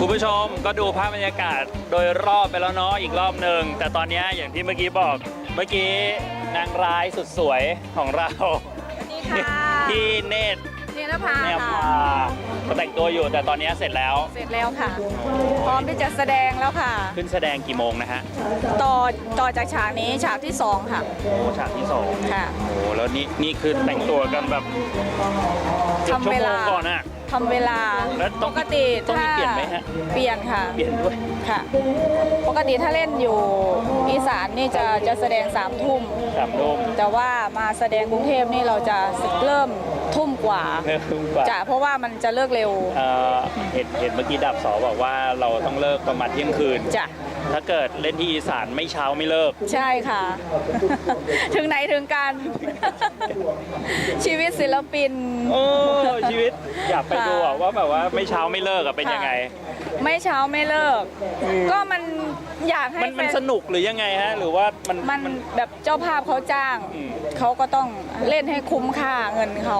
คุณผู้ชมก็ดูภาพบรรยากาศโดยรอบไปแล้วเนาะอีกรอบหนึ่งแต่ตอนเนี้ยอย่างที่เมื่อกี้บอก เมื่อกี้นางร้ายสุดสวยของเรา นี่ค่ะที่เนตรเนรภาแนวค่ะพาก็แต่งตัวอยู่แต่ตอนเนี้ยเสร็จแล้ว เสร็จแล้วค่ะ พร้อมที่จะแสดงแล้วค่ะ ขึ้นแสดงกี่โมงนะฮะต่อต่อจากฉากนี้ฉากที่สองค่ะ โอ้ฉากที่สองค่ะ โอ้แล้วนี่นี่คือแต่งตัวกันแบบเกือบทำชั่วเวโมลา งก่อนอะ ทำเวลาแล้วต้ปองกติต้องมีถ้าเปลี่ยนไหมฮะ เปลี่ยนค่ะเปลี่ยนด้วย ค่ะ ปกติถ้าเล่นอยู่อีสานนี่จะจะแสดงสามทุ่ม สามทุ่มแต่ว่ามาแสดงกรุงเทพนี่เราจะเริ่มทุ่มกว่าเริ่มกว่าจะเพราะว่ามันจะเลิกเร็ว เอ่อเห็นเห็นเมื่อกี้ดับสอบอกว่าเราต้องเลิกประมาณเที่ยงคืน จะ ถ้าเกิดเล่นที่อีสานไม่เช้าไม่เลิก ใช่ค่ะ ถึงไหนถึงกัน ชีวิตศิลปิน โอ้ชีวิตอยากไปดูอะว่าแบบว่าไม่เช้าไม่เลิกอะเป็นยังไง ไม่เช้าไม่เลิก ก็มันอยากให้มันมันแฟ สนุกหรือยังไงฮะ หรือว่ามัน มันแบบเจ้าภาพเขาจ้าง อืม เขาก็ต้องเล่นให้คุ้มค่าเงินเขา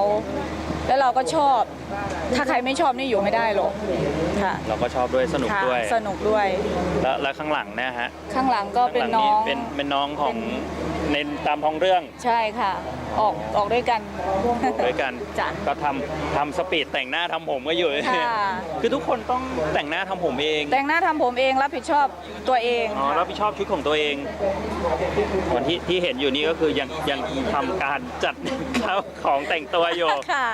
แล้วเราก็ชอบ ถ้าใครไม่ชอบนี่อยู่ไม่ได้หรอกค่ะเราก็ชอบด้วยสนุกค่ะด้วยสนุกด้วย แล้วแล้วข้างหลังเนะฮะข้างหลังก็เป็นข้างหลัน้อง เป็นเป็นน้องของเป็น ในตามท้องเรื่องใช่ค่ะ ออกออกด้วยกัน ด้วยกันจ้ะก็ทำทำสปีดแต่งหน้าทำผมก็อยู่ค่ะ คือทุกคนต้องแต่งหน้าทำผมเองแต่งหน้าทำผมเองรับผิดชอบตัวเองอ๋อค่ะ รับผิดชอบชุดของตัวเองส่วนที่ที่เห็นอยู่นี่ก็คือยังยังทำการจัด ข้าวของแต่งตัวอยู่ ค่ะ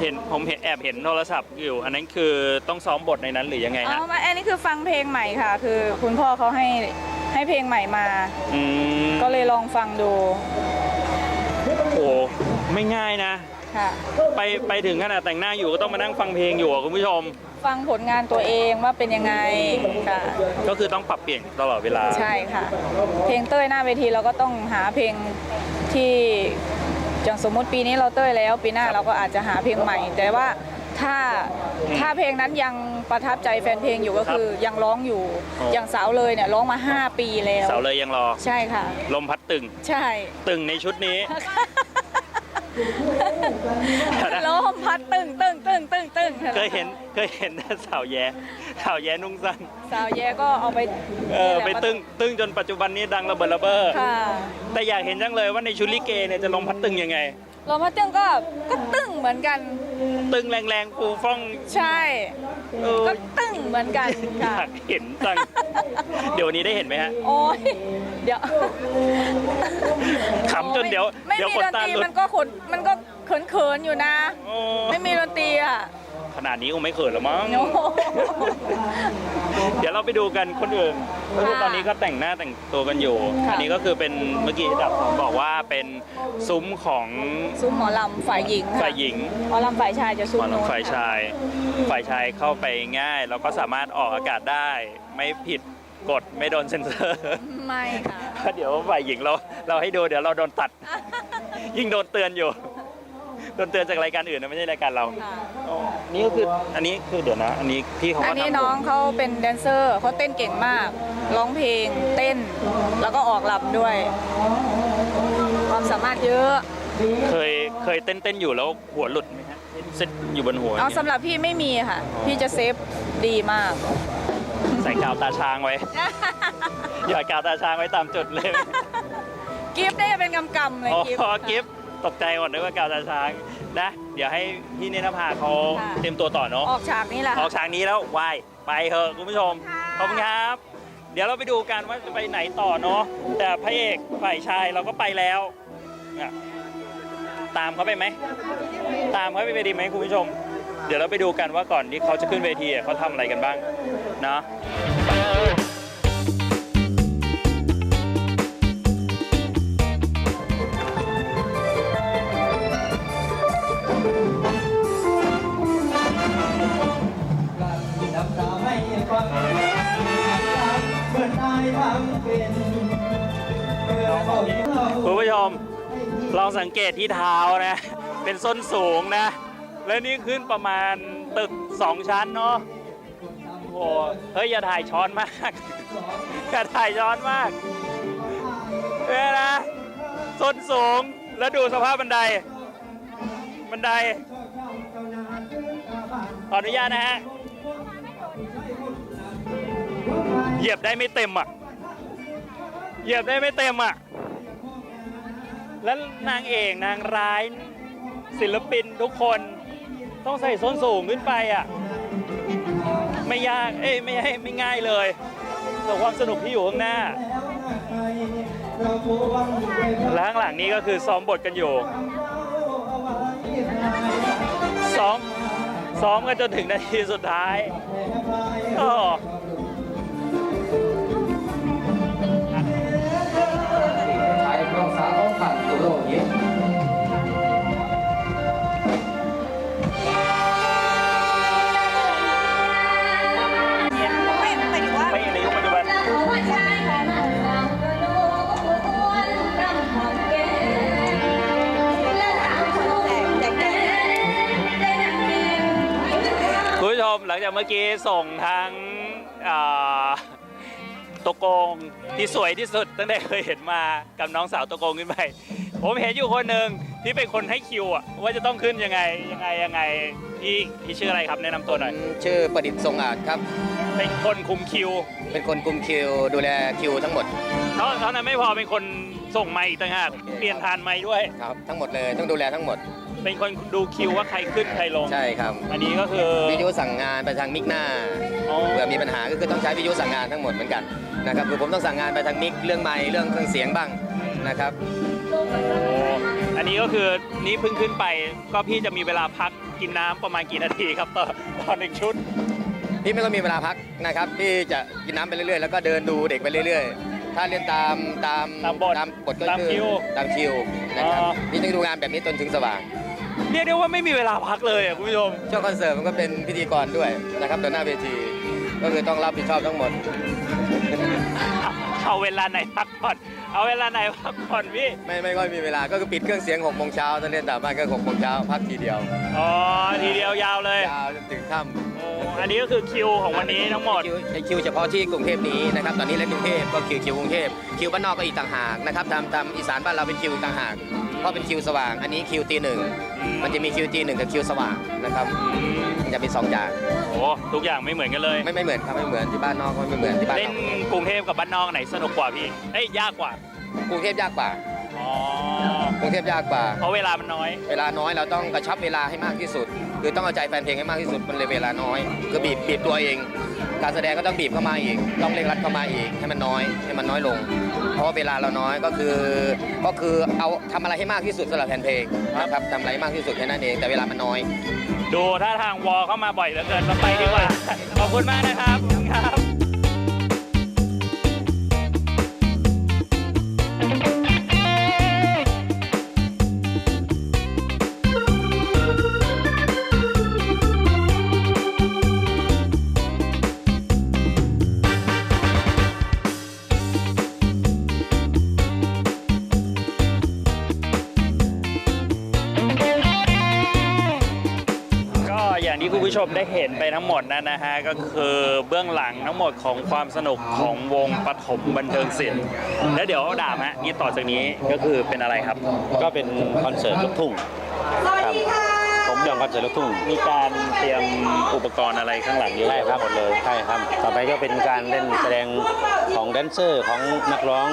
เห็นผมเห็นแอบเห็นโทรศัพท์อยู่ อันนั้นคือต้องซ้อมบทในนั้นหรือยังไงอ๋ฮะอมาอันนี้คือฟังเพลงใหม่ค่ะ คือคุณพ่อเขาให้ ให้เพลงใหม่มา อืมก็เลยลองฟังดูโอ้ไม่ง่ายนะ ค่ะ ไปไปถึงขนาดแต่งหน้าอยู่ก็ต้องมานั่งฟังเพลงอยู่อะคุณผู้ชม ฟังผลงานตัวเองว่าเป็นยังไงค่ะ ก็คือต้องปรับเปลี่ยนตลอดเวลา ใช่ค่ะ เพลงเต้ยหน้าเวทีเราก็ต้องหาเพลงที่อย่างสมมุติปีนี้เราเต้ยแล้ว ปีหน้าเราก็อาจจะหาเพลงใหม่ แต่ว่า ถ้าอืมถ้าเพลงนั้นยังประทับใจแฟนเพลงอยู่ก็คือยังร้องอยู่อ๋ออย่างสาวเลยเนี่ยร้องมา 5 ปีแล้วเสาเลยยังรอ ใช่ค่ะ ลมพัดตึง ใช่ ตึงในชุดนี้ ลมพัดตึงตึงตึงตึงตึงเคยเห็นเคยเห็นแต่สาวแย้สาวแย้นุ่งสั้นสาวแย่ก็เอาไปเออนี่แหละไปตึงตึงจนปัจจุบันนี้ดังระเบิดระเบ้อค่ะแต่อยากเห็นจังเลยว่าในชุดลิเกเนี่ยจะลมพัดตึงยังไง ลมพัดตึงก็ก็ตึงเหมือนกัน ตึงแรงๆฟูฟ่องใช่ เออก็ตึงเหมือนกันอค่ะ ยากเห็นจัง เดี๋ยววันนี้ได้เห็นไหมฮะโอ้ยเดี๋ยวขำจนเดี๋ยวไม่เดี๋ยวมีขนดนตาตรีหลุดมันก็ขนมันก็เขินเขินๆอยู่นะ โอ้ไม่มีดนตรีอะขนาดนี้คงไม่เขินหรอมั้ง โอ้โห เดี๋ยวเราไปดูกันคนอื่นก็คือค่ะตอนนี้ก็แต่งหน้าแต่งตัวกันอยู่ ค่ะ อันนี้ก็คือเป็นเมื่อกี้ดับบอกว่าเป็นซุ้มของซุ้มหมอลำฝ่ายหญิงค่ะฝ่ายหญิงหมอลำฝ่ายชายจะซุ้หมมอโน้นลำฝ่ายชาย ฝ่ายชายเข้าไปง่ายแล้วก็สามารถออกอากาศได้ ไม่ผิดกฎไม่โดนเซ็นเซอร์ ไม่ค่ะ เพราะเดี๋ยวฝ่ายหญิงเราเราให้ดูเดี๋ยวเราโดนตัด ยิ่งโดนเตือนอยู่ โดนเตือนจากรายการอื่นนะไม่ใช่รายการเราค่ะอ๋อนี่ก็คืออันนี้คือเดี๋ยวนะ อันนี้พี่เขาอัก็นนี้ทำน้องเขาเป็นแดนเซอร์เขาเต้นเก่งมาก ร้องเพลงเต้น แล้วก็ออกลำด้วย ความสามารถเยอะเคยเคยเต้นเต้นอยู่แล้วหัวหลุดไหมฮะเซ็ตอยู่บนหัวเอาสำหรับพี่ไม่มีค่ะ พี่จะเซฟดีมาก ใส่กาวตาช้างไว้ หยอดกาวตาช้างไว้ตามจุดเลยกิฟต์ได้เป็นกำกำๆเลยอ๋อกิฟต์ค่ะกิฟต์ ตกใจหมดนึกว่ากาวตาช้างนะ เดี๋ยวให้พี่เนตรภาเขาค่ะ เตรียมตัวต่อเนาะออกฉากนี้แหละออกฉากนี้แล้ววายไปเถอะคุณผู้ชมค่ะขอบคุณครับ เดี๋ยวเราไปดูกันว่าจะไปไหนต่อเนาะแต่พระเอกฝ่ายชายเราก็ไปแล้วเนี่ยตามเขาไปไหม ตามเขาไปดีไหมคุณผู้ชม เดี๋ยวเราไปดูกันว่าก่อนที่เขาจะขึ้นเวทีอะเขาทำอะไรกันบ้างเนาะ สังเกตที่เท้านะ เป็นส้นสูงนะ และนี่ขึ้นประมาณตึกสองชั้นเนาะโอ้เฮ้ย อย่าถ่ายช้อนมาก อย่าถ่ายช้อนมากเนี่ยนะส้นสูงแล้วดูสภาพบันได บันได ขออนุญาตนะฮะ เหยียบได้ไม่เต็มอะ เหยียบได้ไม่เต็มอะ แล้วนางเอกนางร้ายศิลปินทุกคนต้องใส่ส้นสูงขึ้นไปอะไม่ยากเอ้ยไม่ให้ไม่ง่ายเลยแต่ความสนุกที่อยู่ข้างหน้า และข้างหลังนี้ก็คือซ้อมบทกันอยู่ซ้อมซ้อมกันจนถึงนาทีสุดท้ายก็ช คุณผู้ชมหลังจากเมื่อกี้ส่งทั้งอ่าตัวโกงที่สวยที่สุดตั้งแต่เคยเห็นมากับน้องสาวตัวโกงขึ้นไปผมเห็นอยู่คนหนึ่งที่เป็นคนให้คิวอะว่าจะต้องขึ้นยังไงยังไงยังไงพี่พี่ชื่ออะไรครับแนะนำตัวหน่อยชื่อประดิษฐ์ทรงอาจครับ เป็นคนคุมคิว เป็นคนคุมคิว ดูแลคิวทั้งหมดเท่าเท่านั้นไม่พอเป็นคนส่งไม้อีกต่างหากเปลี่ยนทานไม้ด้วยครับทั้งหมดเลยต้องดูแลทั้งหมด เป็นคนดูคิวว่าใครขึ้นใครลง ใช่ครับ อันนี้ก็คือ วิทยุสั่งงานไปทางมิกหน้าอ๋อ เผื่อมีปัญหาก็คือต้องใช้วิทยุสั่งงานทั้งหมดเหมือนกันนะครับคือผมต้องสั่งงานไปทางมิกเรื่องไมค์เรื่องเครื่องเสียงบ้างนะครับ โอ้อันนี้ก็คือนี่เพิ่งขึ้นไปก็พี่จะมีเวลาพักกินน้ำประมาณกี่นาทีครับต่อต่อหนึ่งชุด พี่ไม่ต้องมีเวลาพักนะครับพี่จะกินน้ำไปเรื่อยๆแล้วก็เดินดูเด็กไปเรื่อยๆ ถ้าเรียนตามตามตามบทตามบทก็ตามคือคิวตามคิวนะครับอ๋อ พี่ต้องดูงานแบบนี้จนถึงสว่าง เรียกได้ว่าไม่มีเวลาพักเลยอะคุณผู้ชม ช่วงคอนเสิร์ตมันก็เป็นพิธีกรด้วยนะครับต่อหน้าเวทีก็คือต้องรับผิดชอบทั้งหมด เอาเวลาไหนพักผ่อน เอาเวลาไหนพักผ่อนพี่ ไม่ไม่ค่อยมีเวลาก็คือปิดเครื่องเสียง6โมงเช้าตอนเล่นตามบ้านก็6โมงเช้าพักทีเดียวอ๋อ ทีเดียวยาวเลย ยาวจนถึงค่โอ้ อันนี้ก็คือคิวของำวันนี้ทั้งหมด คิวไอคิวเฉพาะที่กรุงเทพนี้นะครับตอนนี้เล่นกรุงเทพก็คิวคิวกรุงเทพคิวบ้านนอกก็อีกต่างหากนะครับทำทำอีสานบ้านเราเป็นคิวอีกต่างหาก เพราะเป็นคิวสว่าง อันนี้คิวตีหนึ่งมันจะมีคิวตีหนึ่งกับคิวสว่างนะครับอืมมันจะเป็นสองอย่างโอ้ทุกอย่างไม่เหมือนกันเลย ไม่ไม่เหมือนครับไม่เหมือนที่บ้านนอกก็ไม่เหมือนที่บ้านเล่นเรากรุงเทพกับบ้านนอกไหนสนุกกว่าพี่เอ้ยยากกว่ากรุงเทพยากกว่าอ๋อกรุงเทพยากกว่า เพราะเวลามันน้อย เวลาน้อยเราต้องกระชับเวลาให้มากที่สุด คือต้องเอาใจแฟนเพลงให้มากที่สุดมันเลยเวลาน้อยคือบีบบีบตัวเอง การแสดงก็ต้องบีบเข้ามาอีก ต้องเร่งรัดเข้ามาอีก ให้มันน้อยให้มันน้อยลง เพราะว่าเวลาเราน้อยก็คือก็คือเอาทำอะไรให้มากที่สุดสำหรับแผ่นเพลงนะครับทำอะไรให้มากที่สุดแค่นั้นเองแต่เวลามันน้อย ดูท่าทางวอลเข้ามาบ่อยเหลือเกินเราไปดีกว่า ขอบคุณมากนะครับ ชมได้เห็นไปทั้งหมดนั่นนะฮะก็คือเบื้องหลังทั้งหมดของความสนุกของวงปฐมบันเทิงศิลป์แล้วเดี๋ยวดาบฮะนี่ต่อจากนี้ก็คือเป็นอะไรครับ ก็เป็นคอนเสิร์ตลูกทุ่งครับผมยอมคอนเสิร์ตลูกทุ่งมีการเตรียมอุปกรณ์อะไรข้างหลังเยอะใช่แยะครับหมดเลยใช่ครับต่อไปก็เป็นการเล่นแสดงของแดนเซอร์ของนักร้อง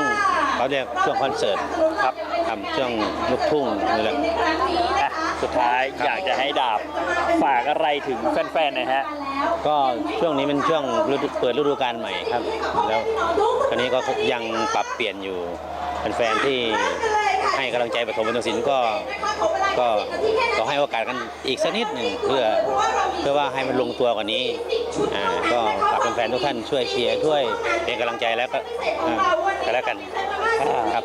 เขาเรียกช่วงคอนเสิร์ตครับทำช่วงลูกทุ่งนี่แหละอะ สุดท้ายอยากจะให้ดาบฝากอะไรถึงแฟนๆหน่อยฮะ ก็ช่วงนี้เป็นช่วงฤดูเปิดฤดูกาลใหม่ครับ แล้วคราวนี้ก็ยังปรับเปลี่ยนอยู่แฟนๆที่ให้กำลังใจปฐมบันเทิงศิลป์ก็ก็ก็ให้โอกาสกันอีกสักนิดหนึ่งเพื่อเพื่อว่าให้มันลงตัวกว่านี้อ่าก็ฝากแฟนๆทุกท่านช่วยเชียร์ช่วยเป็นกำลังใจแล้วก็อ่ากันแล้วกันครับ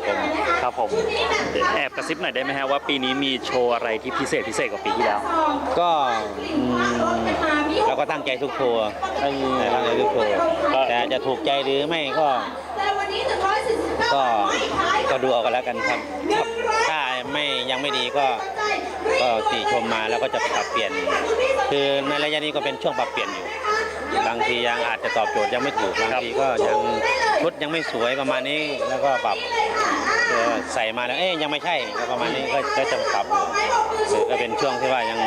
ผม ครับผมเดี๋ยวแอบกระซิบหน่อยได้ไหมฮะว่าปีนี้มีโชว์อะไรที่พิเศษพิเศษกว่าปีที่แล้ว ก็อืมเราก็ตั้งใจทุกทัวร์แต่ตั้งใจทุกทัวร์แต่จะถูกใจหรือไม่ก็ก็ก็ดูเอากันแล้วกันครับครับ ถ้าไม่ยังไม่ดีก็ก็ติชมมาแล้วก็จะปรับเปลี่ยน คือในระยะนี้ก็เป็นช่วงปรับเปลี่ยนอยู่ บางทียังอาจจะตอบโจทย์ยังไม่ถูกบางทีก็ยังชุดยังไม่สวยประมาณนี้แล้วก็ปรับเออ ใส่มาแล้วเอ๊ยยังไม่ใช่ก็ประมาณนี้ก็ก็จะปรับอยู่เออก็เป็นช่วงที่ว่ายัง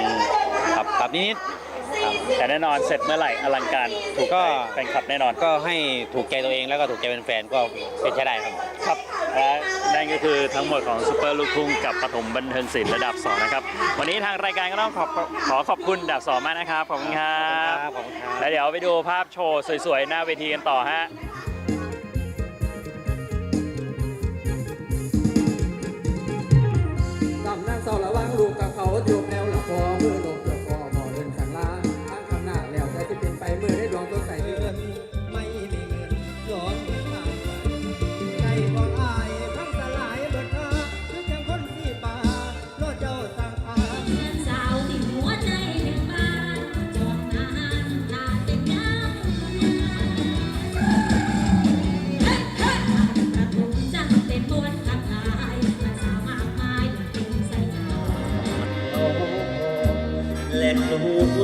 ปรับปรับนิดๆครับ แต่แน่นอนเสร็จเมื่อไหร่อลังการถูกก็ ใจแฟนคลับแน่นอน ก็ให้ถูกใจตัวเองแล้วก็ถูกใจแฟนๆก็เป็นใช้ได้ครับ ครับและนั่นก็คือทั้งหมดของซูเปอร์ลูกทุ่งกับปฐมบันเทิงศิลป์ระดับ 2 นะครับ วันนี้ทางรายการก็ต้องขอขอขอบคุณดับสองมากนะครับ ขอบคุณครับ ขอบคุณครับ แล้วเดี๋ยวไปดูภาพโชว์สวยๆ หน้าเวทีกันต่อฮะ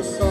แล